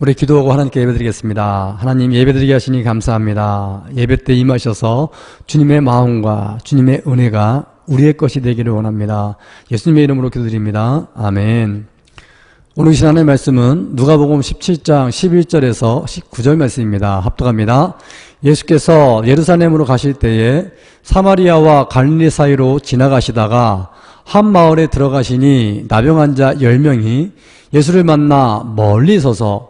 우리 기도하고 하나님께 예배드리겠습니다. 하나님 예배드리게 하시니 감사합니다. 예배 때 임하셔서 주님의 마음과 주님의 은혜가 우리의 것이 되기를 원합니다. 예수님의 이름으로 기도드립니다. 아멘. 오늘 시간의 말씀은 누가복음 17장 11절에서 19절 말씀입니다. 합독합니다. 예수께서 예루살렘으로 가실 때에 사마리아와 갈릴리 사이로 지나가시다가 한 마을에 들어가시니 나병 환자 10명이 예수를 만나 멀리 서서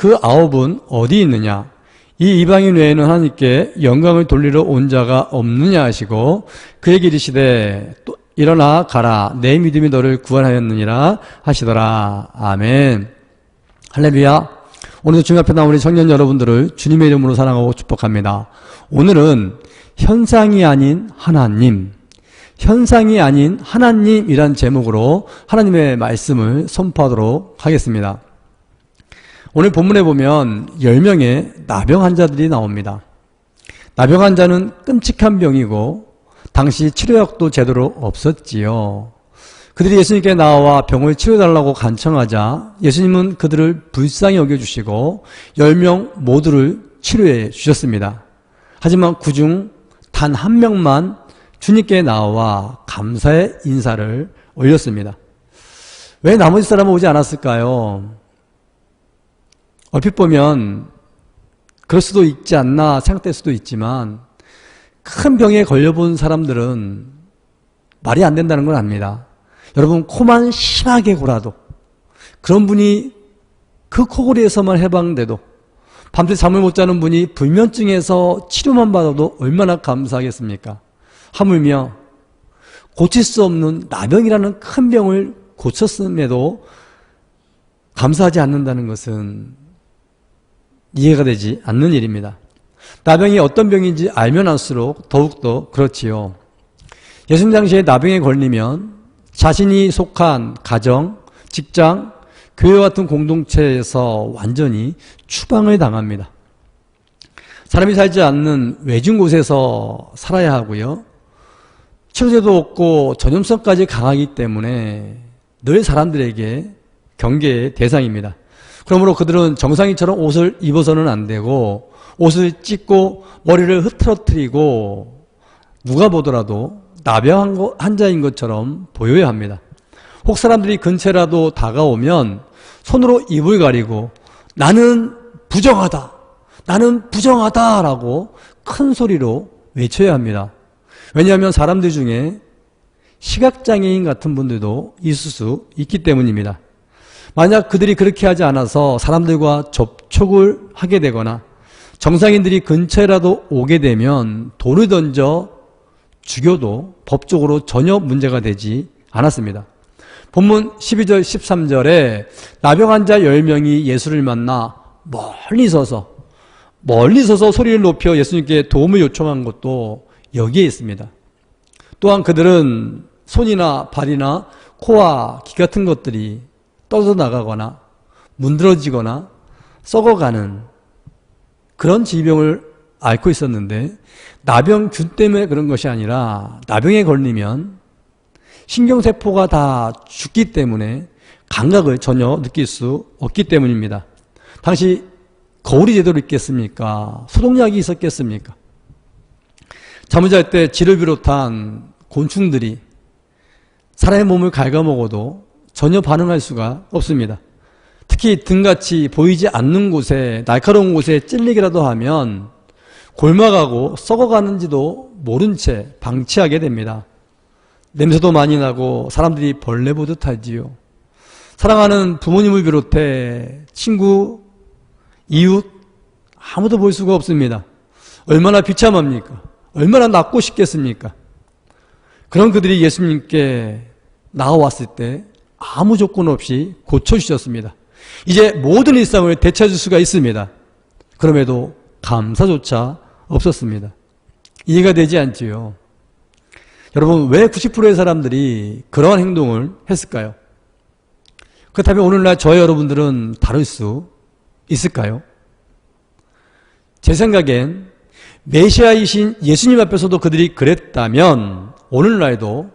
그 아홉은 어디 있느냐? 이 이방인 외에는 하나님께 영광을 돌리러 온 자가 없느냐 하시고 그에게 이르시되 또 일어나 가라. 내 믿음이 너를 구원하였느니라 하시더라. 아멘. 할렐루야. 오늘도 주님 앞에 나온 우리 청년 여러분들을 주님의 이름으로 사랑하고 축복합니다. 오늘은 현상이 아닌 하나님 현상이 아닌 하나님이란 제목으로 하나님의 말씀을 선포하도록 하겠습니다 오늘 본문에 보면 10명의 나병 환자들이 나옵니다. 나병 환자는 끔찍한 병이고 당시 치료약도 제대로 없었지요. 그들이 예수님께 나와 병을 치료해달라고 간청하자 예수님은 그들을 불쌍히 여겨주시고 10명 모두를 치료해 주셨습니다. 하지만 그중 단 한 명만 주님께 나와 감사의 인사를 올렸습니다. 왜 나머지 사람은 오지 않았을까요? 얼핏 보면 그럴 수도 있지 않나 생각될 수도 있지만 큰 병에 걸려본 사람들은 말이 안 된다는 걸 압니다. 여러분 코만 심하게 골아도 그런 분이 그 코골이에서만 해방돼도 밤새 잠을 못 자는 분이 불면증에서 치료만 받아도 얼마나 감사하겠습니까? 하물며 고칠 수 없는 나병이라는 큰 병을 고쳤음에도 감사하지 않는다는 것은 이해가 되지 않는 일입니다. 나병이 어떤 병인지 알면 알수록 더욱더 그렇지요. 예수님 당시에 나병에 걸리면 자신이 속한 가정, 직장, 교회 같은 공동체에서 완전히 추방을 당합니다. 사람이 살지 않는 외진 곳에서 살아야 하고요. 치료제도 없고 전염성까지 강하기 때문에 늘 사람들에게 경계의 대상입니다. 그러므로 그들은 정상인처럼 옷을 입어서는 안 되고 옷을 찢고 머리를 흐트러뜨리고 누가 보더라도 나병 환자인 것처럼 보여야 합니다. 혹 사람들이 근처라도 다가오면 손으로 입을 가리고 나는 부정하다. 나는 부정하다라고 큰 소리로 외쳐야 합니다. 왜냐하면 사람들 중에 시각장애인 같은 분들도 있을 수 있기 때문입니다. 만약 그들이 그렇게 하지 않아서 사람들과 접촉을 하게 되거나 정상인들이 근처에라도 오게 되면 돌을 던져 죽여도 법적으로 전혀 문제가 되지 않았습니다. 본문 12절 13절에 나병 환자 10명이 예수를 만나 멀리 서서 멀리 서서 소리를 높여 예수님께 도움을 요청한 것도 여기에 있습니다. 또한 그들은 손이나 발이나 코와 귀 같은 것들이 떠져 나가거나 문드러지거나 썩어가는 그런 질병을 앓고 있었는데 나병균 때문에 그런 것이 아니라 나병에 걸리면 신경세포가 다 죽기 때문에 감각을 전혀 느낄 수 없기 때문입니다. 당시 거울이 제대로 있겠습니까? 소독약이 있었겠습니까? 잠을 잘때 쥐를 비롯한 곤충들이 사람의 몸을 갉아먹어도 전혀 반응할 수가 없습니다. 특히 등같이 보이지 않는 곳에 날카로운 곳에 찔리기라도 하면 골마가고 썩어가는지도 모른 채 방치하게 됩니다. 냄새도 많이 나고 사람들이 벌레 보듯 하지요. 사랑하는 부모님을 비롯해 친구, 이웃 아무도 볼 수가 없습니다. 얼마나 비참합니까? 얼마나 낫고 싶겠습니까? 그런 그들이 예수님께 나와왔을 때 아무 조건 없이 고쳐주셨습니다. 이제 모든 일상을 되찾을 수가 있습니다. 그럼에도 감사조차 없었습니다. 이해가 되지 않지요. 여러분, 왜 90%의 사람들이 그러한 행동을 했을까요? 그렇다면 오늘날 저희 여러분들은 다를 수 있을까요? 제 생각엔 메시아이신 예수님 앞에서도 그들이 그랬다면 오늘날도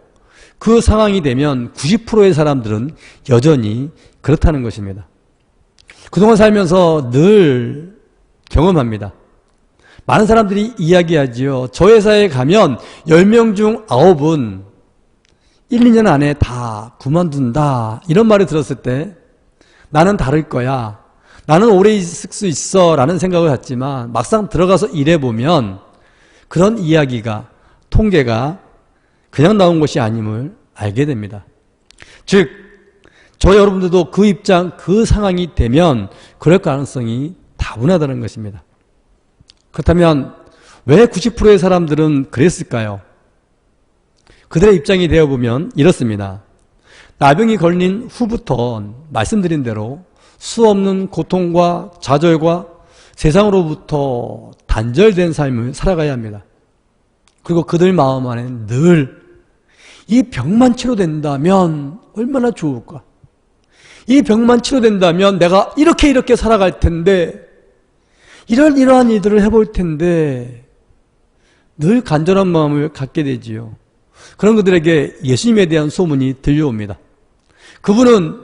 그 상황이 되면 90%의 사람들은 여전히 그렇다는 것입니다. 그동안 살면서 늘 경험합니다. 많은 사람들이 이야기하지요. 저 회사에 가면 10명 중 9은 1, 2년 안에 다 그만둔다. 이런 말을 들었을 때 나는 다를 거야. 나는 오래 있을 수 있어. 라는 생각을 했지만 막상 들어가서 일해보면 그런 이야기가, 통계가 그냥 나온 것이 아님을 알게 됩니다. 즉, 저 여러분들도 그 입장, 그 상황이 되면 그럴 가능성이 다분하다는 것입니다. 그렇다면 왜 90%의 사람들은 그랬을까요? 그들의 입장이 되어보면 이렇습니다. 나병이 걸린 후부터 말씀드린 대로 수 없는 고통과 좌절과 세상으로부터 단절된 삶을 살아가야 합니다. 그리고 그들 마음 안에 늘 이 병만 치료된다면 얼마나 좋을까? 이 병만 치료된다면 내가 이렇게 이렇게 살아갈 텐데 이런 이러한 일들을 해볼 텐데 늘 간절한 마음을 갖게 되지요. 그런 그들에게 예수님에 대한 소문이 들려옵니다. 그분은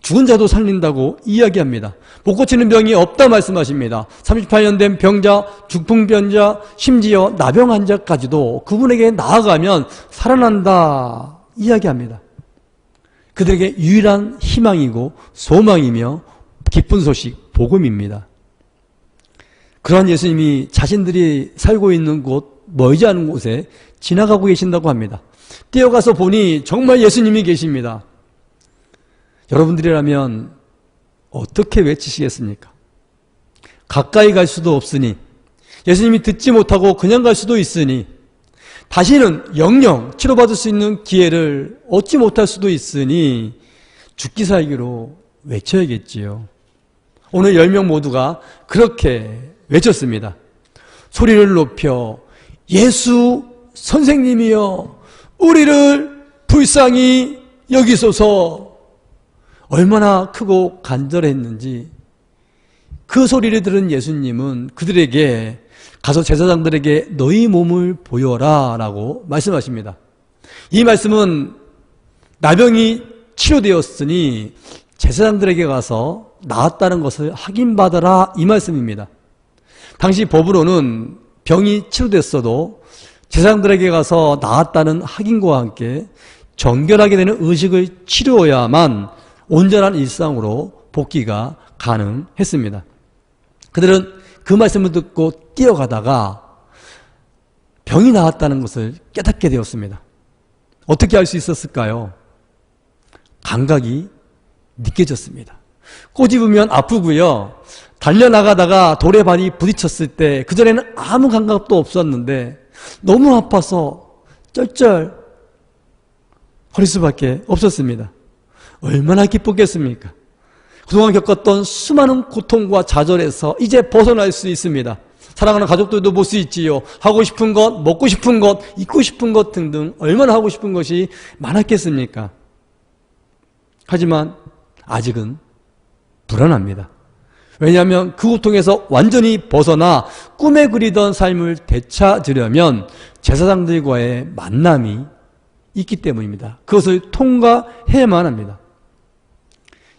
죽은 자도 살린다고 이야기합니다. 못 고치는 병이 없다 말씀하십니다. 38년 된 병자, 중풍병자, 심지어 나병 환자까지도 그분에게 나아가면 살아난다 이야기합니다. 그들에게 유일한 희망이고 소망이며 기쁜 소식, 복음입니다. 그러한 예수님이 자신들이 살고 있는 곳, 멀지 않은 곳에 지나가고 계신다고 합니다. 뛰어가서 보니 정말 예수님이 계십니다. 여러분들이라면 어떻게 외치시겠습니까? 가까이 갈 수도 없으니, 예수님이 듣지 못하고 그냥 갈 수도 있으니, 다시는 영영 치료받을 수 있는 기회를 얻지 못할 수도 있으니, 죽기 살기로 외쳐야겠지요. 오늘 열 명 모두가 그렇게 외쳤습니다. 소리를 높여 예수 선생님이여 우리를 불쌍히 여기소서 얼마나 크고 간절했는지 그 소리를 들은 예수님은 그들에게 가서 제사장들에게 너희 몸을 보여라 라고 말씀하십니다. 이 말씀은 나병이 치료되었으니 제사장들에게 가서 나았다는 것을 확인받아라 이 말씀입니다. 당시 법으로는 병이 치료됐어도 제사장들에게 가서 나았다는 확인과 함께 정결하게 되는 의식을 치료해야만 온전한 일상으로 복귀가 가능했습니다. 그들은 그 말씀을 듣고 뛰어가다가 병이 나았다는 것을 깨닫게 되었습니다. 어떻게 알 수 있었을까요? 감각이 느껴졌습니다. 꼬집으면 아프고요. 달려나가다가 돌에 발이 부딪혔을 때 그전에는 아무 감각도 없었는데 너무 아파서 쩔쩔 거릴 수밖에 없었습니다. 얼마나 기뻤겠습니까? 그동안 겪었던 수많은 고통과 좌절에서 이제 벗어날 수 있습니다. 사랑하는 가족들도 볼 수 있지요. 하고 싶은 것, 먹고 싶은 것, 입고 싶은 것 등등 얼마나 하고 싶은 것이 많았겠습니까? 하지만 아직은 불안합니다. 왜냐하면 그 고통에서 완전히 벗어나 꿈에 그리던 삶을 되찾으려면 제사장들과의 만남이 있기 때문입니다. 그것을 통과해야만 합니다.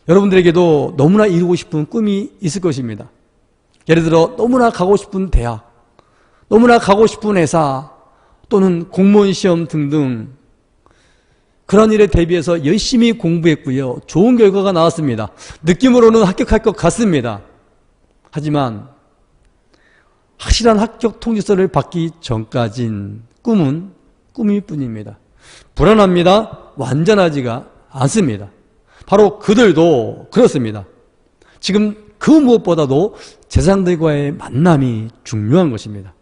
여러분들에게도 너무나 이루고 싶은 꿈이 있을 것입니다. 예를 들어 너무나 가고 싶은 대학, 너무나 가고 싶은 회사 또는 공무원 시험 등등 그런 일에 대비해서 열심히 공부했고요. 좋은 결과가 나왔습니다. 느낌으로는 합격할 것 같습니다. 하지만 확실한 합격 통지서를 받기 전까진 꿈은 꿈일 뿐입니다. 불안합니다. 완전하지가 않습니다. 바로 그들도 그렇습니다. 지금 그 무엇보다도 재상들과의 만남이 중요한 것입니다.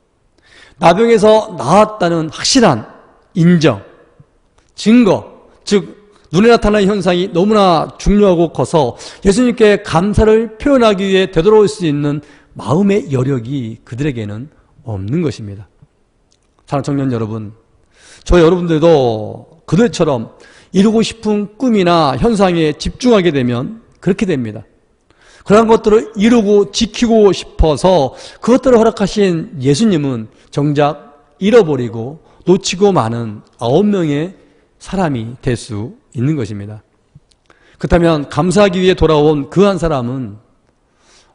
나병에서 나았다는 확실한 인정, 증거, 즉 눈에 나타나는 현상이 너무나 중요하고 커서 예수님께 감사를 표현하기 위해 되돌아올 수 있는 마음의 여력이 그들에게는 없는 것입니다. 사랑 청년 여러분, 저 여러분들도 그들처럼 이루고 싶은 꿈이나 현상에 집중하게 되면 그렇게 됩니다. 그런 것들을 이루고 지키고 싶어서 그것들을 허락하신 예수님은 정작 잃어버리고 놓치고 많은 아홉 명의 사람이 될 수 있는 것입니다. 그렇다면 감사하기 위해 돌아온 그 한 사람은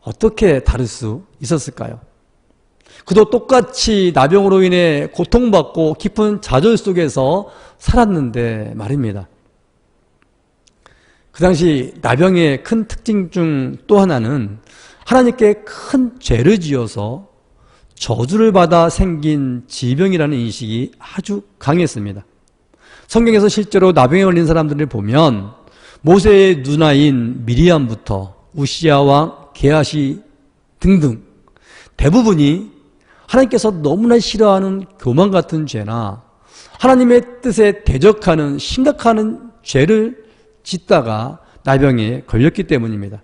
어떻게 다를 수 있었을까요? 그도 똑같이 나병으로 인해 고통받고 깊은 좌절 속에서 살았는데 말입니다. 그 당시 나병의 큰 특징 중 또 하나는 하나님께 큰 죄를 지어서 저주를 받아 생긴 질병이라는 인식이 아주 강했습니다. 성경에서 실제로 나병에 걸린 사람들을 보면 모세의 누나인 미리암부터 우시아 왕 게하시 등등 대부분이 하나님께서 너무나 싫어하는 교만 같은 죄나 하나님의 뜻에 대적하는 심각한 죄를 짓다가 나병에 걸렸기 때문입니다.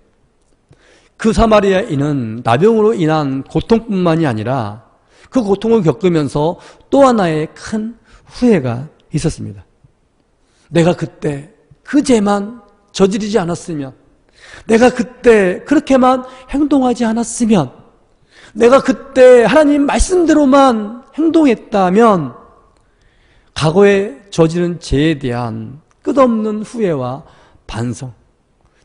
그 사마리아인은 나병으로 인한 고통뿐만이 아니라 그 고통을 겪으면서 또 하나의 큰 후회가 있었습니다. 내가 그때 그 죄만 저지르지 않았으면, 내가 그때 그렇게만 행동하지 않았으면, 내가 그때 하나님 말씀대로만 행동했다면, 과거에 저지른 죄에 대한 끝없는 후회와 반성,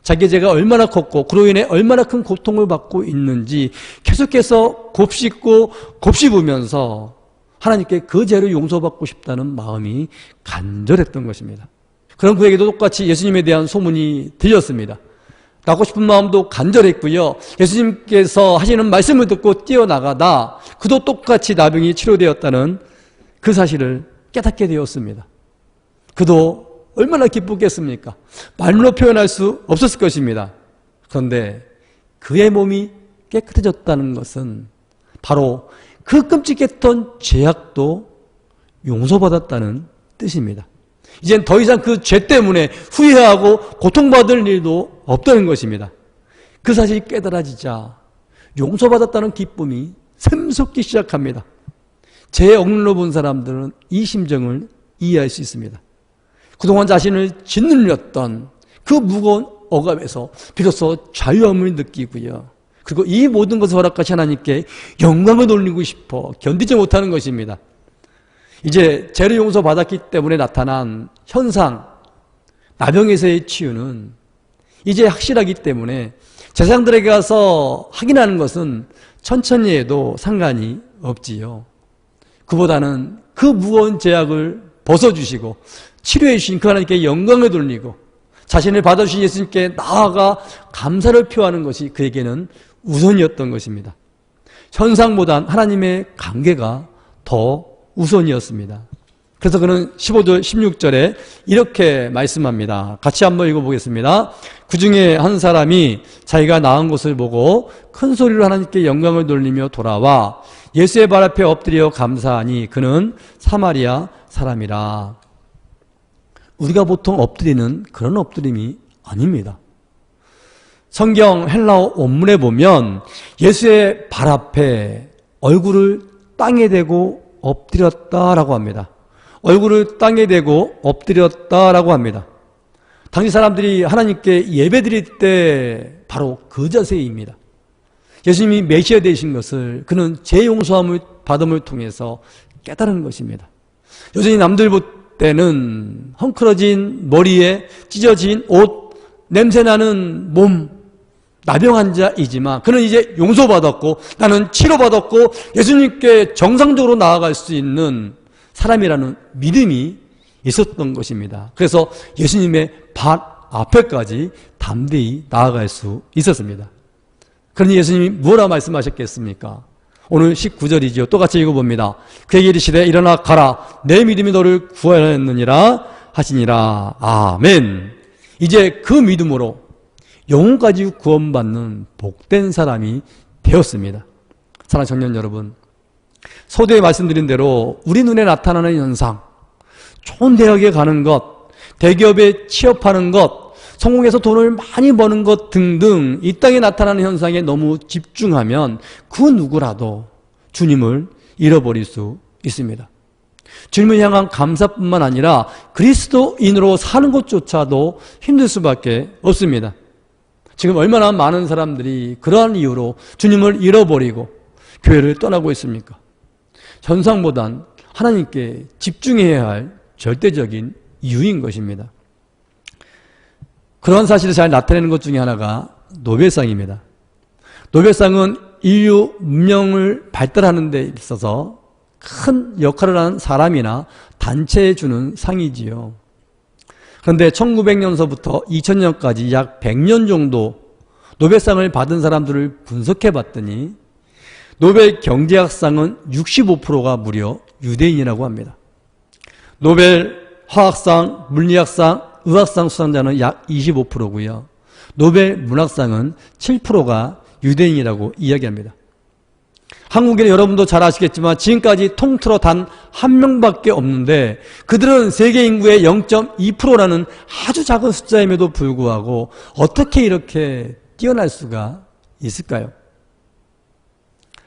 자기 죄가 얼마나 컸고 그로 인해 얼마나 큰 고통을 받고 있는지 계속해서 곱씹고 곱씹으면서 하나님께 그 죄를 용서받고 싶다는 마음이 간절했던 것입니다. 그런 그에게도 똑같이 예수님에 대한 소문이 들렸습니다. 나고 싶은 마음도 간절했고요. 예수님께서 하시는 말씀을 듣고 뛰어나가다 그도 똑같이 나병이 치료되었다는 그 사실을 깨닫게 되었습니다. 그도 얼마나 기쁘겠습니까? 말로 표현할 수 없었을 것입니다. 그런데 그의 몸이 깨끗해졌다는 것은 바로 그 끔찍했던 죄악도 용서받았다는 뜻입니다. 이젠 더 이상 그 죄 때문에 후회하고 고통받을 일도 없다는 것입니다. 그 사실이 깨달아지자 용서받았다는 기쁨이 샘솟기 시작합니다. 죄에 억눌러 본 사람들은 이 심정을 이해할 수 있습니다. 그동안 자신을 짓눌렸던 그 무거운 억압에서 비로소 자유함을 느끼고요. 그리고 이 모든 것을 허락하신 하나님께 영광을 돌리고 싶어 견디지 못하는 것입니다. 이제 죄를 용서받았기 때문에 나타난 현상, 나병에서의 치유는 이제 확실하기 때문에 제사장들에게 가서 확인하는 것은 천천히 해도 상관이 없지요. 그보다는 그 무거운 제약을 벗어주시고 치료해 주신 그 하나님께 영광을 돌리고 자신을 받아주신 예수님께 나아가 감사를 표하는 것이 그에게는 우선이었던 것입니다. 현상보단 하나님의 관계가 더 우선이었습니다. 그래서 그는 15절, 16절에 이렇게 말씀합니다. 같이 한번 읽어보겠습니다. 그 중에 한 사람이 자기가 나은 것을 보고 큰 소리로 하나님께 영광을 돌리며 돌아와 예수의 발 앞에 엎드려 감사하니 그는 사마리아 사람이라. 우리가 보통 엎드리는 그런 엎드림이 아닙니다. 성경 헬라어 원문에 보면 예수의 발 앞에 얼굴을 땅에 대고 엎드렸다라고 합니다. 얼굴을 땅에 대고 엎드렸다라고 합니다. 당시 사람들이 하나님께 예배 드릴 때 바로 그 자세입니다. 예수님이 메시아 되신 것을 그는 제 용서함을 받음을 통해서 깨달은 것입니다. 여전히 남들 때는 헝클어진 머리에 찢어진 옷, 냄새나는 몸, 나병 환자이지만 그는 이제 용서받았고 나는 치료받았고 예수님께 정상적으로 나아갈 수 있는 사람이라는 믿음이 있었던 것입니다. 그래서 예수님의 발 앞에까지 담대히 나아갈 수 있었습니다. 그러니 예수님이 뭐라 말씀하셨겠습니까? 오늘 19절이지요. 똑같이 읽어봅니다. 그에게 이르시되 일어나 가라. 내 믿음이 너를 구하였느니라 하시니라. 아멘. 이제 그 믿음으로 영혼까지 구원받는 복된 사람이 되었습니다. 사랑하는 청년 여러분. 서두에 말씀드린 대로 우리 눈에 나타나는 현상, 좋은 대학에 가는 것, 대기업에 취업하는 것, 성공해서 돈을 많이 버는 것 등등 이 땅에 나타나는 현상에 너무 집중하면 그 누구라도 주님을 잃어버릴 수 있습니다. 주님을 향한 감사뿐만 아니라 그리스도인으로 사는 것조차도 힘들 수밖에 없습니다. 지금 얼마나 많은 사람들이 그러한 이유로 주님을 잃어버리고 교회를 떠나고 있습니까? 현상보단 하나님께 집중해야 할 절대적인 이유인 것입니다. 그런 사실을 잘 나타내는 것 중에 하나가 노벨상입니다. 노벨상은 인류 문명을 발달하는 데 있어서 큰 역할을 한 사람이나 단체에 주는 상이지요. 그런데 1900년서부터 2000년까지 약 100년 정도 노벨상을 받은 사람들을 분석해 봤더니 노벨 경제학상은 65%가 무려 유대인이라고 합니다. 노벨 화학상, 물리학상, 의학상 수상자는 약 25%고요. 노벨 문학상은 7%가 유대인이라고 이야기합니다. 한국에는 여러분도 잘 아시겠지만 지금까지 통틀어 단 한 명밖에 없는데 그들은 세계 인구의 0.2%라는 아주 작은 숫자임에도 불구하고 어떻게 이렇게 뛰어날 수가 있을까요?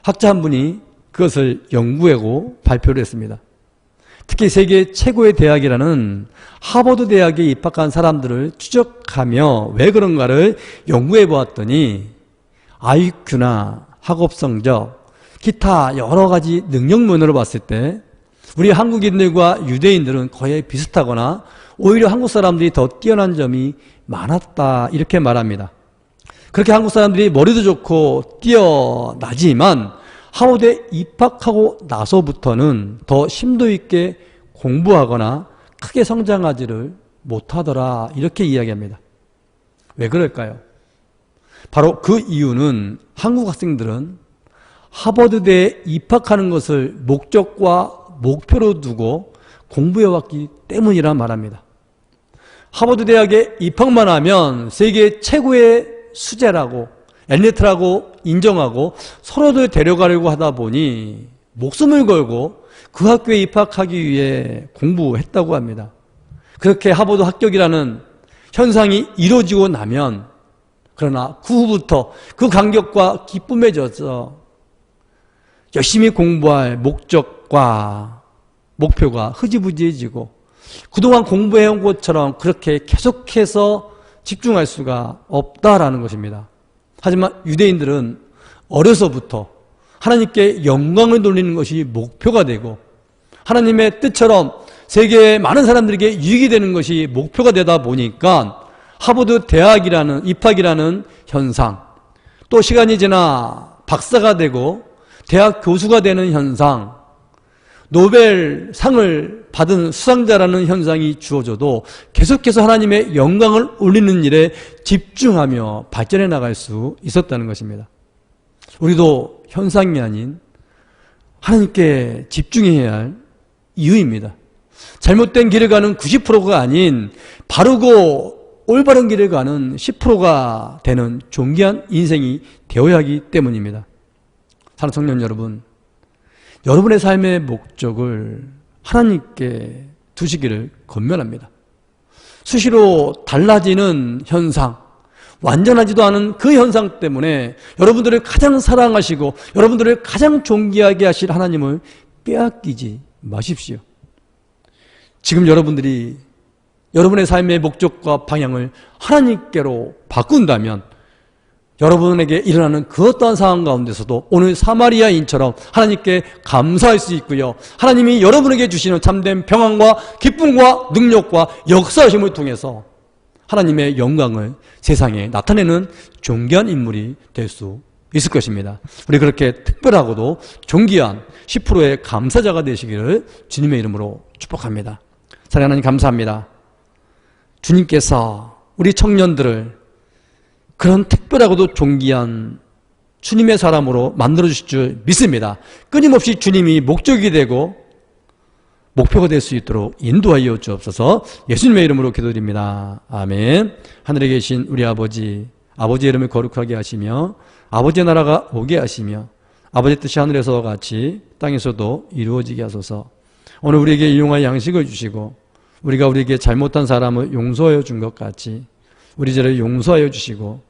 학자 한 분이 그것을 연구하고 발표를 했습니다. 특히 세계 최고의 대학이라는 하버드 대학에 입학한 사람들을 추적하며 왜 그런가를 연구해 보았더니 IQ나 학업 성적, 기타 여러 가지 능력면으로 봤을 때 우리 한국인들과 유대인들은 거의 비슷하거나 오히려 한국 사람들이 더 뛰어난 점이 많았다 이렇게 말합니다. 그렇게 한국 사람들이 머리도 좋고 뛰어나지만 하버드에 입학하고 나서부터는 더 심도 있게 공부하거나 크게 성장하지를 못하더라 이렇게 이야기합니다. 왜 그럴까요? 바로 그 이유는 한국 학생들은 하버드대에 입학하는 것을 목적과 목표로 두고 공부해왔기 때문이라 말합니다. 하버드 대학에 입학만 하면 세계 최고의 수재라고 엘리트라고 인정하고 서로들 데려가려고 하다 보니 목숨을 걸고 그 학교에 입학하기 위해 공부했다고 합니다. 그렇게 하버드 합격이라는 현상이 이루어지고 나면 그러나 그 후부터 그 감격과 기쁨에 젖어 열심히 공부할 목적과 목표가 흐지부지해지고 그동안 공부해온 것처럼 그렇게 계속해서 집중할 수가 없다라는 것입니다. 하지만 유대인들은 어려서부터 하나님께 영광을 돌리는 것이 목표가 되고 하나님의 뜻처럼 세계의 많은 사람들에게 유익이 되는 것이 목표가 되다 보니까 하버드 대학이라는 입학이라는 현상 또 시간이 지나 박사가 되고 대학 교수가 되는 현상 노벨상을 받은 수상자라는 현상이 주어져도 계속해서 하나님의 영광을 올리는 일에 집중하며 발전해 나갈 수 있었다는 것입니다. 우리도 현상이 아닌 하나님께 집중해야 할 이유입니다. 잘못된 길을 가는 90%가 아닌 바르고 올바른 길을 가는 10%가 되는 존귀한 인생이 되어야 하기 때문입니다. 사랑 청년 여러분, 여러분의 삶의 목적을 하나님께 두시기를 건면합니다. 수시로 달라지는 현상, 완전하지도 않은 그 현상 때문에 여러분들을 가장 사랑하시고 여러분들을 가장 존귀하게 하실 하나님을 빼앗기지 마십시오. 지금 여러분들이 여러분의 삶의 목적과 방향을 하나님께로 바꾼다면 여러분에게 일어나는 그 어떠한 상황 가운데서도 오늘 사마리아인처럼 하나님께 감사할 수 있고요. 하나님이 여러분에게 주시는 참된 평안과 기쁨과 능력과 역사심을 통해서 하나님의 영광을 세상에 나타내는 존귀한 인물이 될 수 있을 것입니다. 우리 그렇게 특별하고도 존귀한 10%의 감사자가 되시기를 주님의 이름으로 축복합니다. 사랑하는 하나님 감사합니다. 주님께서 우리 청년들을 그런 특별하고도 존귀한 주님의 사람으로 만들어 주실 줄 믿습니다. 끊임없이 주님이 목적이 되고 목표가 될 수 있도록 인도하여 주옵소서 예수님의 이름으로 기도드립니다. 아멘. 하늘에 계신 우리 아버지, 아버지의 이름을 거룩하게 하시며 아버지의 나라가 오게 하시며 아버지 뜻이 하늘에서 같이 땅에서도 이루어지게 하소서 오늘 우리에게 일용할 양식을 주시고 우리가 우리에게 잘못한 사람을 용서하여 준 것 같이 우리 죄를 용서하여 주시고